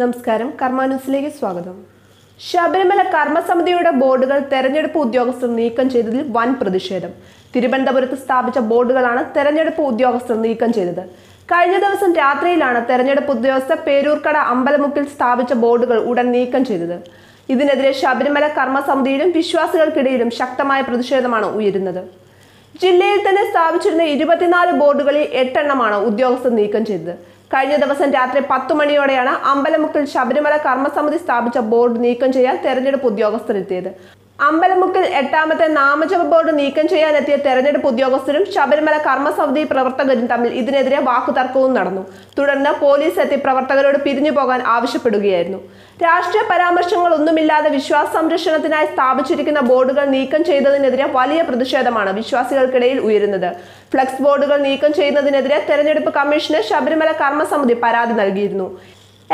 നമസ്കാരം കർമാന്യൂസിലേക്ക് സ്വാഗതം. ശബരിമല കർമ്മസമിതിയുടെ ബോർഡുകൾ തെരഞ്ഞെടുപ്പ് ഉദ്യോഗസ്ഥർ നീക്കം ചെയ്തതിൽ വൻ പ്രതിഷേധം. തിരുവനന്തപുരത്ത് സ്ഥാപിച്ച ബോർഡുകളാണ് തെരഞ്ഞെടുപ്പ് ഉദ്യോഗസ്ഥർ നീക്കം ചെയ്തത്. കഴിഞ്ഞ ദിവസം രാത്രിയിലാണ് തെരഞ്ഞെടുപ്പ് ഉദ്യോഗസ്ഥർ പേരൂർക്കട അമ്പലമുക്കിൽ സ്ഥാപിച്ച ബോർഡുകൾ ഉടൻ നീക്കം ചെയ്തത്. ഇതിനെതിരെ ശബരിമല കർമ്മസമിതിയിലും വിശ്വാസികൾക്കിടയിലും ശക്തമായ പ്രതിഷേധമാണ് ഉയരുന്നത്. ജില്ലയിൽ തന്നെ സ്ഥാപിച്ചിരുന്ന ഇരുപത്തിനാല് ബോർഡുകളിൽ എട്ടെണ്ണമാണ് ഉദ്യോഗസ്ഥർ നീക്കം ചെയ്തത്. കഴിഞ്ഞ ദിവസം രാത്രി പത്തു മണിയോടെയാണ് അമ്പലമുക്കിൽ ശബരിമല കർമ്മസമിതി സ്ഥാപിച്ച ബോർഡ് നീക്കം ചെയ്യാൻ തെരഞ്ഞെടുപ്പ് ഉദ്യോഗസ്ഥർ എത്തിയത് അമ്പലമുക്കിൽ എട്ടാമത്തെ നാമജപ ബോർഡ് നീക്കം ചെയ്യാനെത്തിയ തെരഞ്ഞെടുപ്പ് ഉദ്യോഗസ്ഥരും ശബരിമല കർമ്മസമിതി പ്രവർത്തകരും തമ്മിൽ ഇതിനെതിരെ വാക്കുതർക്കവും നടന്നു. തുടർന്ന് പോലീസ് എത്തി പ്രവർത്തകരോട് പിരിഞ്ഞു പോകാൻ ആവശ്യപ്പെടുകയായിരുന്നു. രാഷ്ട്രീയ പരാമർശങ്ങളൊന്നുമില്ലാതെ വിശ്വാസ സംരക്ഷണത്തിനായി സ്ഥാപിച്ചിരിക്കുന്ന ബോർഡുകൾ നീക്കം ചെയ്തതിനെതിരെ വലിയ പ്രതിഷേധമാണ് വിശ്വാസികൾക്കിടയിൽ ഉയരുന്നത്. ഫ്ലക്സ് ബോർഡുകൾ നീക്കം ചെയ്യുന്നതിനെതിരെ തെരഞ്ഞെടുപ്പ് കമ്മീഷന് ശബരിമല കർമ്മസമിതി പരാതി നൽകിയിരുന്നു.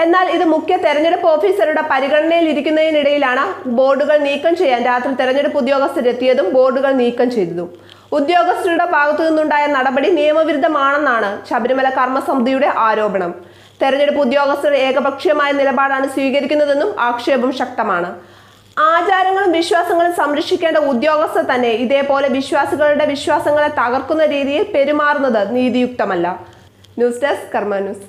എന്നാൽ ഇത് മുഖ്യ തെരഞ്ഞെടുപ്പ് ഓഫീസറുടെ പരിഗണനയിൽ ഇരിക്കുന്നതിനിടയിലാണ് ബോർഡുകൾ നീക്കം ചെയ്യാൻ രാത്രി തെരഞ്ഞെടുപ്പ് ഉദ്യോഗസ്ഥരെത്തിയതും ബോർഡുകൾ നീക്കം ചെയ്തതും. ഉദ്യോഗസ്ഥരുടെ ഭാഗത്തു നിന്നുണ്ടായ നടപടി നിയമവിരുദ്ധമാണെന്നാണ് ശബരിമല കർമ്മസമിതിയുടെ ആരോപണം. തെരഞ്ഞെടുപ്പ് ഉദ്യോഗസ്ഥർ ഏകപക്ഷീയമായ നിലപാടാണ് സ്വീകരിക്കുന്നതെന്നും ആക്ഷേപം ശക്തമാണ്. ആചാരങ്ങളും വിശ്വാസങ്ങളും സംരക്ഷിക്കേണ്ട ഉദ്യോഗസ്ഥർ തന്നെ ഇതേപോലെ വിശ്വാസികളുടെ വിശ്വാസങ്ങളെ തകർക്കുന്ന രീതിയിൽ പെരുമാറുന്നത് നീതിയുക്തമല്ല. News desk Karma news.